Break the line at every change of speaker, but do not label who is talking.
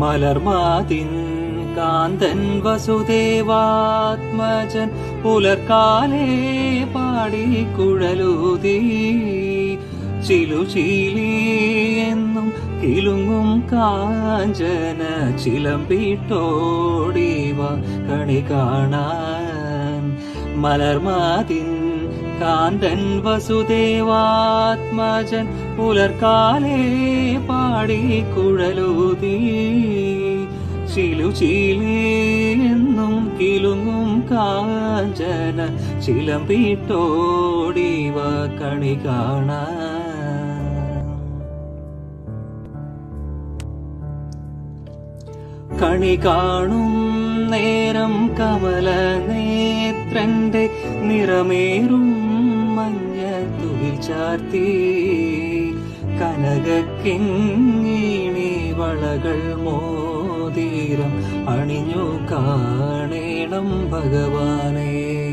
മലർമാതിൻ കാന്തൻ വസുദേവാത്മജൻ പുലർക്കാലേ പാടി കുഴലൂതി. ചിലുചീലി എന്നും കിലുങ്ങും കാഞ്ചന ചിലമ്പിട്ടോടിവ കണി കാണാൻ. മലർമാതിൻ കാന്തൻ വസുദേവാത്മജൻ പുലർക്കാലേ പാടി കുഴലൂതി. ചിലുചീലി ചിലേന്നും കിലുങ്ങും കാഞ്ചന ചിലമ്പിട്ടോടിവ കണി കാണാൻ കണി കാണും നേരം കമല നേത്രന്റെ നിറമേറും മഞ്ഞ തുകിൽ ചാർത്തി. കനകക്കിങ്ങിണി വളകൾ മോതിരം അണിഞ്ഞു കാണേണം ഭഗവാനേ.